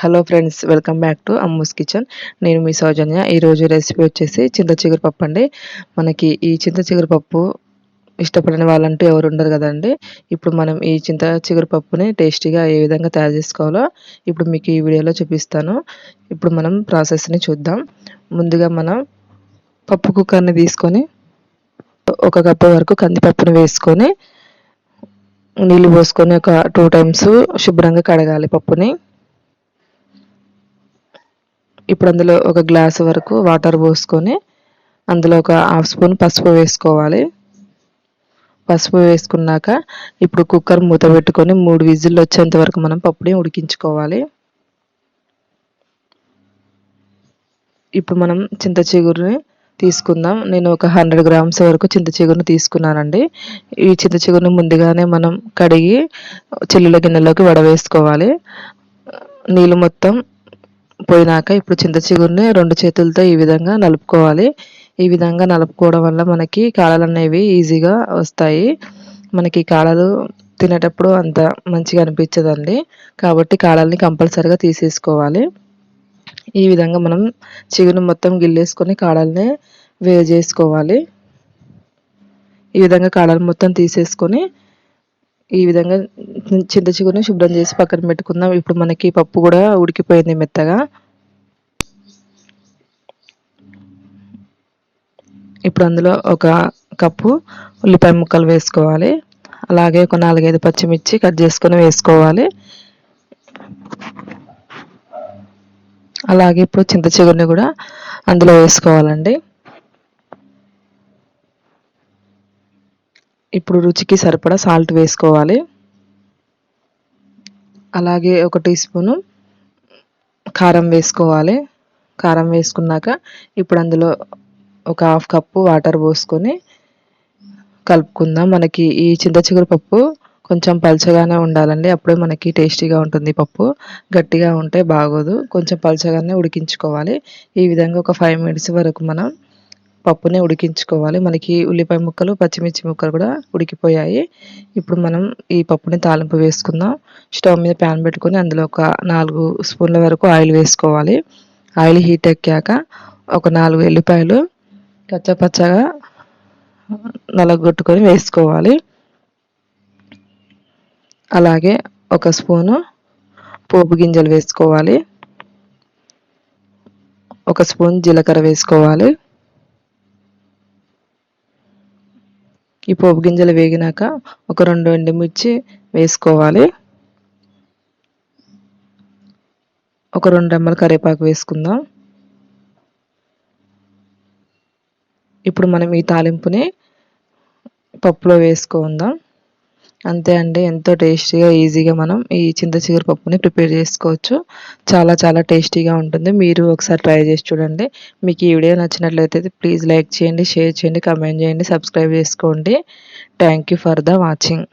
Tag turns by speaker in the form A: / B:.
A: Hello friends welcome back to Ammu's kitchen నేను మీ సౌజన్య. ఈరోజు రెసిపీ వచ్చేసి చింత చిగురుపప్పు అండి. మనకి ఈ చింత చిగురుపప్పు ఇష్టపడని వాళ్ళంటూ ఎవరు ఉండరు కదండి. ఇప్పుడు మనం ఈ చింత చిగురుపప్పుని టేస్టీగా ఏ విధంగా తయారు చేసుకోవాలో ఇప్పుడు మీకు ఈ వీడియోలో చూపిస్తాను. ఇప్పుడు మనం ప్రాసెస్ని చూద్దాం. ముందుగా మనం పప్పు కుక్కర్ని తీసుకొని ఒక కప్పు వరకు కందిపప్పును వేసుకొని నీళ్ళు పోసుకొని ఒక టూ టైమ్స్ శుభ్రంగా కడగాలి పప్పుని. ఇప్పుడు అందులో ఒక గ్లాస్ వరకు వాటర్ పోసుకొని అందులో ఒక హాఫ్ స్పూన్ పసుపు వేసుకోవాలి. పసుపు వేసుకున్నాక ఇప్పుడు కుక్కర్ మూత పెట్టుకొని మూడు విజిల్లు వచ్చేంత వరకు మనం పప్పుని ఉడికించుకోవాలి. ఇప్పుడు మనం చింత చిగురుని తీసుకుందాం. నేను ఒక హండ్రెడ్ గ్రామ్స్ వరకు చింత చిగురుని తీసుకున్నానండి. ఈ చింత చిగురుని ముందుగానే మనం కడిగి చెల్లుల గిన్నెలోకి వడవేసుకోవాలి. నీళ్ళు మొత్తం పోయినాక ఇప్పుడు చింత చిగురుని రెండు చేతులతో ఈ విధంగా నలుపుకోవాలి. ఈ విధంగా నలుపుకోవడం వల్ల మనకి కాడలు అనేవి ఈజీగా వస్తాయి. మనకి కాడలు తినేటప్పుడు అంత మంచిగా అనిపించదండి. కాబట్టి కాడల్ని కంపల్సరిగా తీసేసుకోవాలి. ఈ విధంగా మనం చిగురు మొత్తం గిల్లేసుకొని కాడల్ని వేరు చేసుకోవాలి. ఈ విధంగా కాడలు మొత్తం తీసేసుకొని ఈ విధంగా చింత చిగురుని శుభ్రం చేసి పక్కన పెట్టుకుందాం. ఇప్పుడు మనకి పప్పు కూడా ఉడికిపోయింది మెత్తగా. ఇప్పుడు అందులో ఒక కప్పు ఉల్లిపాయ ముక్కలు వేసుకోవాలి. అలాగే ఒక నాలుగైదు పచ్చిమిర్చి కట్ చేసుకొని వేసుకోవాలి. అలాగే ఇప్పుడు చింత చిగురిని కూడా అందులో వేసుకోవాలండి. ఇప్పుడు రుచికి సరిపడా సాల్ట్ వేసుకోవాలి. అలాగే ఒక టీ స్పూను కారం వేసుకోవాలి. కారం వేసుకున్నాక ఇప్పుడు అందులో ఒక హాఫ్ కప్పు వాటర్ పోసుకొని కలుపుకుందాం. మనకి ఈ చింతచిగురు పప్పు కొంచెం పలచగానే ఉండాలండి. అప్పుడే మనకి టేస్టీగా ఉంటుంది పప్పు. గట్టిగా ఉంటే బాగోదు. కొంచెం పలచగానే ఉడికించుకోవాలి. ఈ విధంగా ఒక ఫైవ్ మినిట్స్ వరకు మనం పప్పుని ఉడికించుకోవాలి. మనకి ఉల్లిపాయ ముక్కలు పచ్చిమిర్చి ముక్కలు కూడా ఉడికిపోయాయి. ఇప్పుడు మనం ఈ పప్పుని తాలింపు వేసుకుందాం. స్టవ్ మీద ప్యాన్ పెట్టుకొని అందులో ఒక నాలుగు స్పూన్ల వరకు ఆయిల్ వేసుకోవాలి. ఆయిల్ హీట్ ఎక్కాక ఒక నాలుగు ఎల్లిపాయలు కచ్చపచ్చగా నలగొట్టుకొని వేసుకోవాలి. అలాగే ఒక స్పూను పోపు గింజలు వేసుకోవాలి. ఒక స్పూన్ జీలకర్ర వేసుకోవాలి. ఈ పోపు గింజలు వేగినాక ఒక రెండు ఎండుమిర్చి వేసుకోవాలి. ఒక రెండు రెమ్మల కరివేపాకు వేసుకుందాం. ఇప్పుడు మనం ఈ తాలింపుని పప్పులో వేసుకుందాం. అంతే అండి. ఎంతో టేస్టీగా ఈజీగా మనం ఈ చింత చిగురు పప్పుని ప్రిపేర్ చేసుకోవచ్చు. చాలా చాలా టేస్టీగా ఉంటుంది. మీరు ఒకసారి ట్రై చేసి చూడండి. మీకు ఈ వీడియో నచ్చినట్లయితే ప్లీజ్ లైక్ చేయండి షేర్ చేయండి కమెంట్ చేయండి సబ్స్క్రైబ్ చేసుకోండి. Thank for the watching.